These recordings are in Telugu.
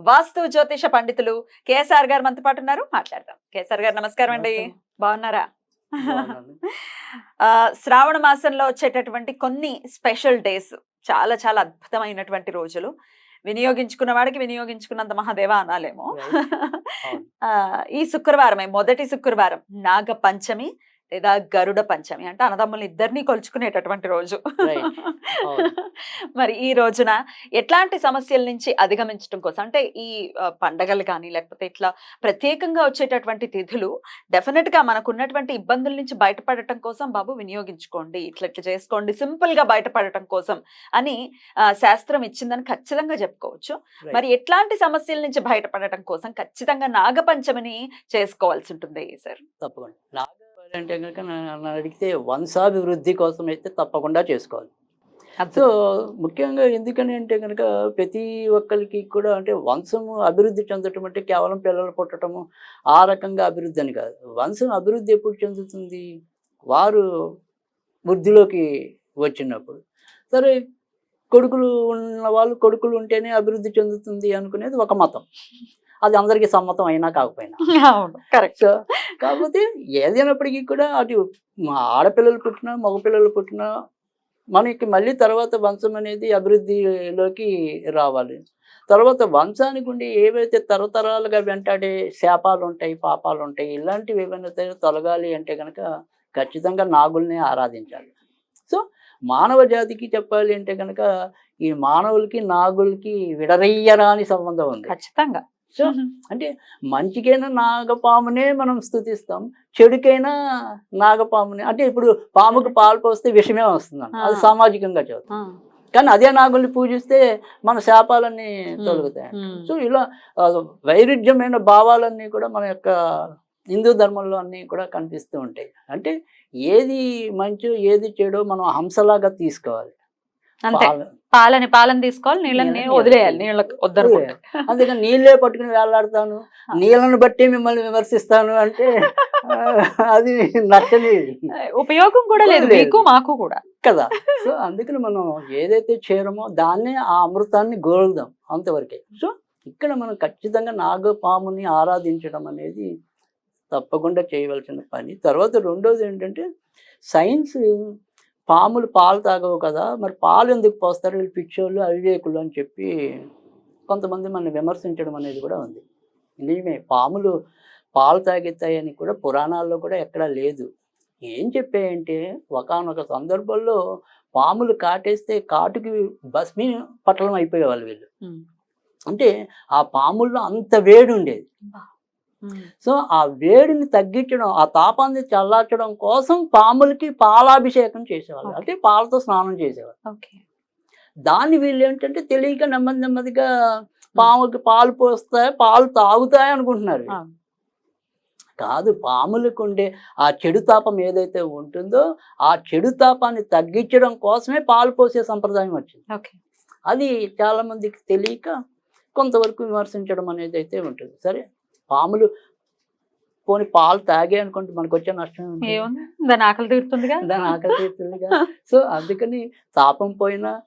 వాస్తు జ్యోతిష పండితులు కేఎస్ఆర్ గారు మనతో పాటు ఉన్నారు. మాట్లాడదాం. కేఎస్ఆర్ గారు నమస్కారం అండి. బాగున్నారా? ఆ, శ్రావణ మాసంలో వచ్చేటటువంటి కొన్ని స్పెషల్ డేస్ చాలా చాలా అద్భుతమైనటువంటి రోజులు. వినియోగించుకున్న వాడికి వినియోగించుకున్నంత మహాదేవ అనాలేమో. ఆ, ఈ శుక్రవారమే మొదటి శుక్రవారం నాగ పంచమి లేదా గరుడ పంచమి అంటే అన్నదమ్ములు ఇద్దరిని కొలుచుకునేటటువంటి రోజు. మరి ఈ రోజున ఎట్లాంటి సమస్యల నుంచి అధిగమించడం కోసం అంటే ఈ పండగలు కానీ లేకపోతే ఇట్లా ప్రత్యేకంగా వచ్చేటటువంటి తిథులు డెఫినెట్గా మనకున్నటువంటి ఇబ్బందుల నుంచి బయటపడటం కోసం బాబు వినియోగించుకోండి. ఇట్లా ఇట్లా చేసుకోండి. సింపుల్గా బయటపడటం కోసం అని శాస్త్రం ఇచ్చిందని ఖచ్చితంగా చెప్పుకోవచ్చు. మరి ఎట్లాంటి సమస్యల నుంచి బయటపడటం కోసం ఖచ్చితంగా నాగపంచమిని చేసుకోవాల్సి ఉంటుంది సార్. తప్పకుండా. నాగ అంటే కనుక నన్ను అడిగితే వంశాభివృద్ధి కోసం అయితే తప్పకుండా చేసుకోవాలి. సో ముఖ్యంగా ఎందుకని అంటే కనుక ప్రతి ఒక్కరికి కూడా అంటే వంశము అభివృద్ధి చెందటం అంటే కేవలం పిల్లలు పుట్టడము ఆ రకంగా అభివృద్ధి అని కాదు. వంశం అభివృద్ధి ఎప్పుడు చెందుతుంది? వారు వృద్ధిలోకి వచ్చినప్పుడు. సరే కొడుకులు ఉన్న వాళ్ళు కొడుకులు ఉంటేనే అభివృద్ధి చెందుతుంది అనుకునేది ఒక మతం. అది అందరికీ సమ్మతం అయినా కాకపోయినా. కరెక్ట్ కాకపోతే ఏదైనప్పటికీ కూడా అటు ఆడపిల్లలు పుట్టినా మగపిల్లలు పుట్టినా మనకి మళ్ళీ తర్వాత వంశం అనేది అభివృద్ధిలోకి రావాలి. తర్వాత వంశానికి ఉండి ఏవైతే తరతరాలుగా వెంటాడే శాపాలు ఉంటాయి పాపాలు ఉంటాయి ఇలాంటివి ఏమైనా తొలగాలి అంటే కనుక ఖచ్చితంగా నాగుల్ని ఆరాధించాలి. సో మానవ జాతికి చెప్పాలి అంటే కనుక ఈ మానవులకి నాగులకి విడరయ్యరాని సంబంధం ఉంది. ఖచ్చితంగా. సో అంటే మంచికైనా నాగపామునే మనం స్థుతిస్తాం చెడుకైనా నాగపామునే. అంటే ఇప్పుడు పాముకు పాలు పోస్తే విషమే వస్తుంది అది. సామాజికంగా చదువు ఆ, కానీ అదే నాగుల్ని పూజిస్తే మన శాపాలన్నీ తొలగుతాయి. సో ఇలా వైరుధ్యమైన భావాలన్నీ కూడా మన యొక్క హిందూ ధర్మంలో అన్నీ కూడా కనిపిస్తూ ఉంటాయి. అంటే ఏది మంచో ఏది చెడో మనం హంసలాగా తీసుకోవాలి. అంతే. పాల- పాలని పాలను తీసుకోవాలి నీళ్ళని వదిలేయాలి నీళ్ళకి వద్దనుకుంటే అందుకని నీళ్ళే పట్టుకుని వేలాడతాను. నీళ్ళను బట్టి మిమ్మల్ని విమర్శిస్తాను అంటే అది నచ్చని ఉపయోగం కూడా లేదు లేదు. మీకు మాకు కూడా. కదా. సో అందుకని మనం ఏదైతే చేరమో దాన్నే ఆ అమృతాన్ని గోలుదాం అంతవరకే. సో ఇక్కడ మనం ఖచ్చితంగా నాగపాముని ఆరాధించడం అనేది తప్పకుండా చేయవలసిన పని. తర్వాత రెండోది ఏంటంటే సైన్స్ పాములు పాలు తాగవు కదా మరి పాలు ఎందుకు పోస్తారు? వీళ్ళు పిచ్చోళ్ళు అవివేకులు అని చెప్పి కొంతమంది మన విమర్శించడం అనేది కూడా ఉంది. నిజమే పాములు పాలు తాగెత్తాయని కూడా పురాణాల్లో కూడా ఎక్కడా లేదు. ఏం చెప్పాయంటే ఒకానొక సందర్భంలో పాములు కాటేస్తే కాటుకి భస్మీ పట్టణం అయిపోయేవాళ్ళు వీళ్ళు. అంటే ఆ పాముల్లో అంత వేడి ఉండేది. సో ఆ వేడిని తగ్గించడం ఆ తాపాన్ని చల్లార్చడం కోసం పాములకి పాలాభిషేకం చేసేవాళ్ళు. అంటే పాలతో స్నానం చేసేవాళ్ళు. దాన్ని వీళ్ళు ఏంటంటే తెలియక నెమ్మది నెమ్మదిగా పాముకి పాలు పోస్తాయి పాలు తాగుతాయి అనుకుంటున్నారు. కాదు పాములకు ఉండే ఆ చెడు తాపం ఏదైతే ఉంటుందో ఆ చెడు తాపాన్ని తగ్గించడం కోసమే పాలు పోసే సంప్రదాయం వచ్చింది. అది చాలా మందికి తెలియక కొంతవరకు విమర్శించడం అనేది అయితే ఉంటుంది. సరే? పాములు పోని పాలు తాగే అనుకుంటే మనకు వచ్చే నష్టం దాని ఆకలి తీరుతుందిగా. దాని ఆకలి తీరుతుందిగా. సో అందుకని తాపం పోయినా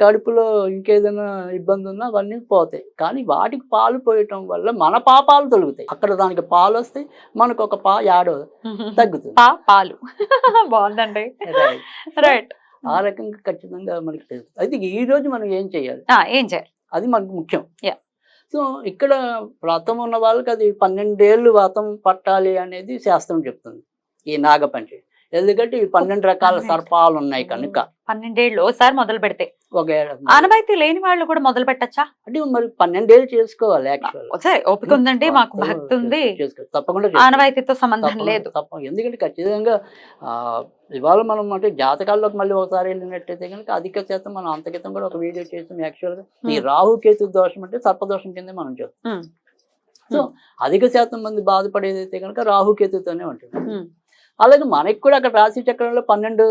కడుపులో ఇంకేదైనా ఇబ్బంది ఉన్నా అవన్నీ పోతాయి. కానీ వాటికి పాలు పోయటం వల్ల మన పాపాలు తొలుగుతాయి. అక్కడ దానికి పాలు వస్తే మనకు ఒక పా యాడో తగ్గుతుంది. పా పాలు. బాగుందండి. రైట్ ఆ రకంగా ఖచ్చితంగా మనకి తెలుస్తుంది. అయితే ఈ రోజు మనం ఏం చేయాలి? ఏం చేయాలి? అది మనకు ముఖ్యం. Yeah. సో ఇక్కడ వ్రతం ఉన్న వాళ్ళకి అది పన్నెండేళ్ళు వ్రతం పట్టాలి అనేది శాస్త్రం చెప్తుంది ఈ నాగపంచమి. ఎందుకంటే ఈ పన్నెండు రకాల. సర్పాలు ఉన్నాయి కనుక. పన్నెండేళ్ళు ఓసారి మొదలు పెడితే. ఒక ఆనవాయితీ లేని వాళ్ళు కూడా మొదలు పెట్టచ్చా? అంటే మరి పన్నెండేళ్ళు చేసుకోవాలి సరే ఓపిక ఉందండి మాకు భక్తి ఉంది. తప్పకుండా. ఆనవాయితీతో సంబంధం లేదు. తప్ప ఎందుకంటే ఖచ్చితంగా ఆ, ఇవాళ మనం అంటే జాతకాల్లోకి మళ్ళీ ఒకసారి వెళ్ళినట్టయితే కనుక అధిక శాతం మనం అంత క్రితం కూడా ఒక వీడియో చేసాం యాక్చువల్గా ఈ Hmm. రాహు కేతు దోషం అంటే సర్పదోషం కింద మనం చూస్తాం. సో అధిక శాతం మంది బాధపడేది అయితే కనుక రాహు కేతుతోనే ఉంటుంది. అలాగే మనకి కూడా అక్కడ రాశి చక్రంలో పన్నెండు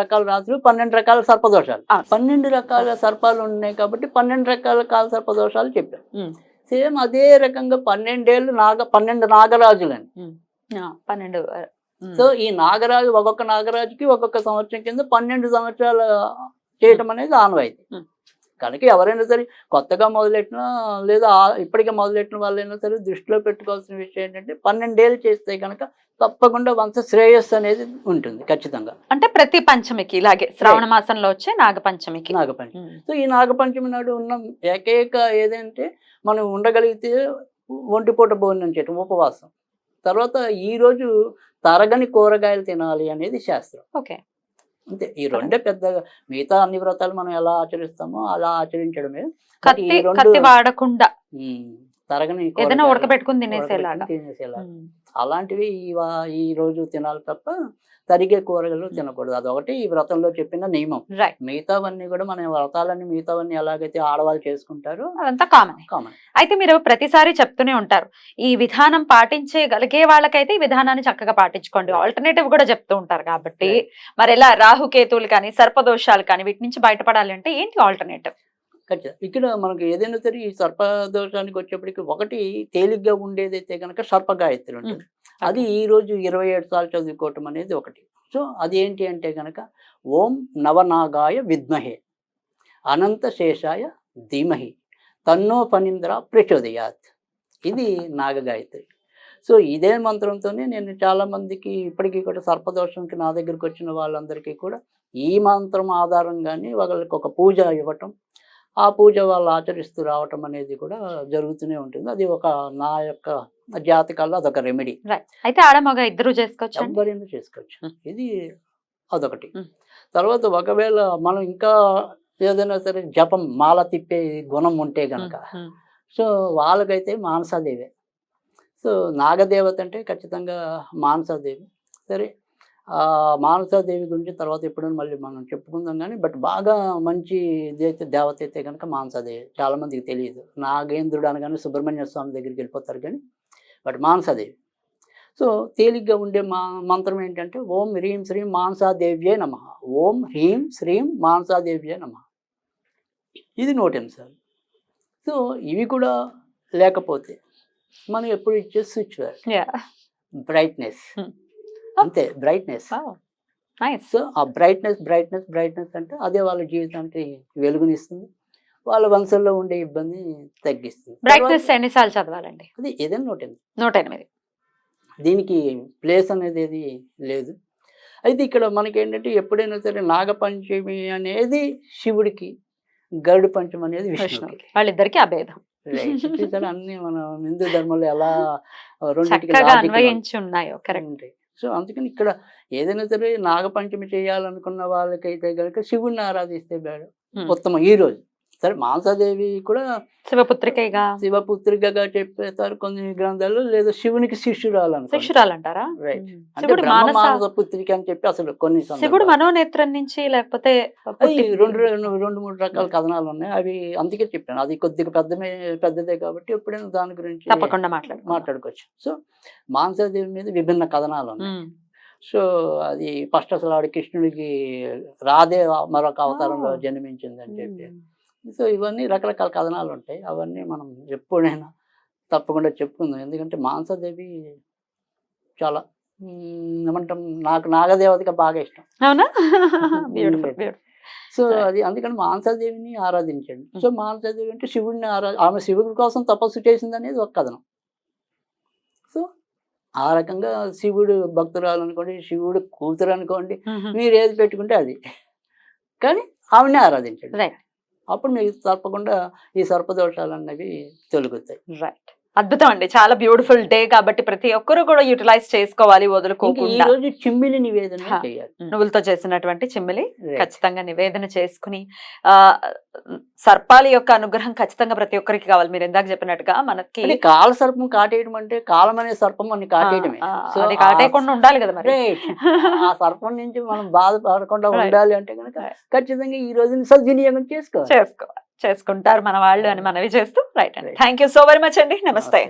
రకాల రాశులు పన్నెండు రకాల సర్పదోషాలు. పన్నెండు రకాల సర్పాలు ఉన్నాయి కాబట్టి పన్నెండు రకాల కాల సర్పదోషాలు చెప్పాం Hmm. సేమ్ అదే రకంగా పన్నెండేళ్ళు నాగ పన్నెండు నాగరాజులని పన్నెండు. సో ఈ నాగరాజు ఒక్కొక్క నాగరాజుకి ఒక్కొక్క సంవత్సరం కింద పన్నెండు సంవత్సరాలు చేయటం అనేది ఆనవాయితీ. కనుక ఎవరైనా సరే కొత్తగా మొదలెట్టినా లేదా ఇప్పటికే మొదలెట్టిన వాళ్ళైనా సరే దృష్టిలో పెట్టుకోవాల్సిన విషయం ఏంటంటే పన్నెండేళ్ళు చేస్తే కనుక తప్పకుండా వంశ శ్రేయస్సు అనేది ఉంటుంది ఖచ్చితంగా. అంటే ప్రతి పంచమికి ఇలాగే శ్రావణ మాసంలో వచ్చే నాగ పంచమికి నాగపంచమి. సో ఈ నాగపంచమి నాడు ఉన్న ఏకైక ఏదంటే మనం ఉండగలిగితే ఒంటిపూట భోజనం చేయటం ఉపవాసం. తర్వాత ఈ రోజు తరగని కూరగాయలు తినాలి అనేది శాస్త్రం. ఓకే. అంతే. ఈ రెండే పెద్దగా మిగతా అన్ని వ్రతాలు మనం ఎలా ఆచరిస్తామో అలా ఆచరించడమే. కత్తి వాడకుండా. తరగని ఏదైనా ఉడకబెట్టుకుని తినేసేలాగా. తినేసేలాగా. ఉమ్. అలాంటివి ఈ వా- ఈ రోజు తినాలి తప్ప తరిగే కూరగాయలు తినకూడదు. అదొకటి ఈ వ్రతంలో చెప్పిన నియమం. మిగతావన్నీ కూడా మన వ్రతాలన్నీ మిగతావన్నీ ఎలాగైతే ఆడవాళ్ళు చేసుకుంటారో అదంతా కామన్. కామన్. అయితే మీరు ప్రతిసారి చెప్తూనే ఉంటారు. ఈ విధానం పాటించగలిగే వాళ్ళకైతే ఈ విధానాన్ని చక్కగా పాటించుకోండి. ఆల్టర్నేటివ్ కూడా చెప్తూ ఉంటారు కాబట్టి మరి ఎలా రాహుకేతువులు కానీ సర్పదోషాలు కానీ వీటి నుంచి బయటపడాలి అంటే ఏంటి ఆల్టర్నేటివ్ ఖచ్చితంగా ఇక్కడ మనకు ఏదైనా సరే ఈ సర్పదోషానికి వచ్చేప్పటికి ఒకటి తేలిగ్గా ఉండేదైతే కనుక సర్పగాయత్రి ఉంటుంది. అది ఈ రోజు ఇరవై ఏడు సార్లు చదువుకోవటం అనేది ఒకటి. సో అది ఏంటి అంటే కనుక ఓం నవనాగాయ విద్మహే అనంత శేషాయ ధీమహి తన్నో ఫణీంద్ర ప్రచోదయాత్. ఇది నాగగాయత్రి. సో ఇదే మంత్రంతోనే నేను చాలా మందికి ఇప్పటికీ కూడా సర్పదోషంకి నా దగ్గరికి వచ్చిన వాళ్ళందరికీ కూడా ఈ మంత్రం ఆధారంగానే వాళ్ళకి ఒక పూజ ఇవ్వటం ఆ పూజ వాళ్ళు ఆచరిస్తూ రావటం అనేది కూడా జరుగుతూనే ఉంటుంది. అది ఒక నా యొక్క జాతకాల్లో అదొక రెమెడీ అయితే ఆడ మగ ఇద్దరు చేసుకోవచ్చు ఎవరైనా చేసుకోవచ్చు. Hmm. ఇది అదొకటి. Hmm. తర్వాత ఒకవేళ మనం ఇంకా ఏదైనా సరే జపం మాల తిప్పే గుణం ఉంటే గనక సో వాళ్ళకైతే మానసాదేవి. సో నాగదేవత అంటే ఖచ్చితంగా మానసాదేవి. సరే మానసాదేవి గురించి తర్వాత ఎప్పుడైనా మళ్ళీ మనం చెప్పుకుందాం కానీ బట్ బాగా మంచి ఇదైతే దేవత అయితే కనుక మానసాదేవి చాలా మందికి తెలియదు. నాగేంద్రుడు అనగానే సుబ్రహ్మణ్య స్వామి దగ్గరికి వెళ్ళిపోతారు కానీ బట్ మానసాదేవి సో తేలిగ్గా ఉండే మా మంత్రం ఏంటంటే ఓం హ్రీం శ్రీం మానసాదేవ్యే నమ. ఓం హ్రీం శ్రీం మానసాదేవ్యే నమ. ఇది నూట నిమిషాలు సో ఇవి కూడా లేకపోతే మనం ఎప్పుడు ఇచ్చే స్విచ్ బ్రైట్నెస్. Hmm. అంతే బ్రైట్నెస్ నైస్ సో ఆ బ్రైట్నెస్ బ్రైట్నెస్ బ్రైట్నెస్ అంటే అదే వాళ్ళ జీవితానికి వెలుగునిస్తుంది. వాళ్ళ వంశంలో ఉండే ఇబ్బంది తగ్గిస్తుంది. బ్రైట్నెస్ ఎన్నిసార్లు చదవాలండి? అది ఏదైనా నోట్ ఎనిమిది. నూట ఎనిమిది దీనికి ప్లేస్ అనేది ఏది లేదు. అయితే ఇక్కడ మనకి ఏంటంటే ఎప్పుడైనా సరే నాగపంచమి అనేది శివుడికి గరుడు పంచమి అనేది విష్ణువుకి. వాళ్ళిద్దరికి అభేదం అన్ని మన హిందూ ధర్మంలో ఎలా ఉన్నాయో. కరెక్ట్ సో అందుకని ఇక్కడ ఏదైనా సరే నాగపంచమి చేయాలనుకున్న వాళ్ళకైతే కనుక శివుణ్ణి ఆరాధిస్తే బేడు. ఉత్తమం. ఈ రోజు. సరే మానసాదేవి కూడా శివపుత్రికగా శివపుత్రికగా చెప్పేస్తారు కొన్ని గ్రంథాలు లేదా శివునికి శిష్యురాలు. శిష్యురాలు అంటారా. అంటే బ్రహ్మ మానస పుత్రిక అని చెప్పి అసలు కొన్ని శివుడు. మనోనేత్రం నుంచి లేకపోతే రెండు రెండు మూడు రకాల కథనాలు ఉన్నాయి అవి అందుకే చెప్పాను అది కొద్దిగా పెద్దమే పెద్దదే కాబట్టి ఎప్పుడైనా దాని గురించి తప్పకుండా మాట్లాడు మాట్లాడుకోవచ్చు సో మానసాదేవి మీద విభిన్న కథనాలు ఉన్నాయి. సో అది ఫస్ట్ అసలు ఆవిడ కృష్ణుడికి రాధే మరొక అవతారంలో. జన్మించింది అని చెప్పి. సో ఇవన్నీ రకరకాల కథనాలు ఉంటాయి అవన్నీ మనం ఎప్పుడైనా తప్పకుండా చెప్పుకుందాం. ఎందుకంటే మానసాదేవి చాలా ఏమంటాం నాకు నాగదేవతగా బాగా ఇష్టం. అవునా? సో. అది అందుకని మానసాదేవిని ఆరాధించండి. సో మానసాదేవి అంటే శివుడిని ఆరా ఆమె శివుడి కోసం తపస్సు చేసింది అనేది ఒక కథనం. సో ఆ రకంగా శివుడు భక్తురాలు అనుకోండి శివుడు కూతురు అనుకోండి మీరు ఏది పెట్టుకుంటే అది. కానీ ఆవిడనే ఆరాధించండి. రైట్ అప్పుడు మీకు తప్పకుండా ఈ సర్పదోషాలు అన్నవి తొలుగుతాయి. రైట్ అద్భుతం అండి. చాలా బ్యూటిఫుల్ డే కాబట్టి ప్రతి ఒక్కరు కూడా యూటిలైజ్ చేసుకోవాలి వదులుకోకుండా. రోజు చిమ్మిలి నివేదన నువ్వులతో చేసినటువంటి చిమ్మిలి. ఖచ్చితంగా నివేదన చేసుకుని ఆ సర్పాలి యొక్క అనుగ్రహం ఖచ్చితంగా ప్రతి ఒక్కరికి కావాలి. మీరు ఇందాక చెప్పినట్టుగా మనకి కాల సర్పం కాటేయడం అంటే కాలం అనే సర్పం అని కాటేయడమే. అది కాటేయకుండా ఉండాలి కదా మరి. ఆ సర్పం నుంచి మనం బాధపడకుండా. ఉండాలి అంటే కనుక. ఖచ్చితంగా ఈ రోజుని సద్వినియోగం చేసుకోవాలి. చేసుకోవాలి. చేసుకుంటారు మన వాళ్ళు అని మనవి చేస్తూ రైట్ అండి. Thank you so very much అండి నమస్తే.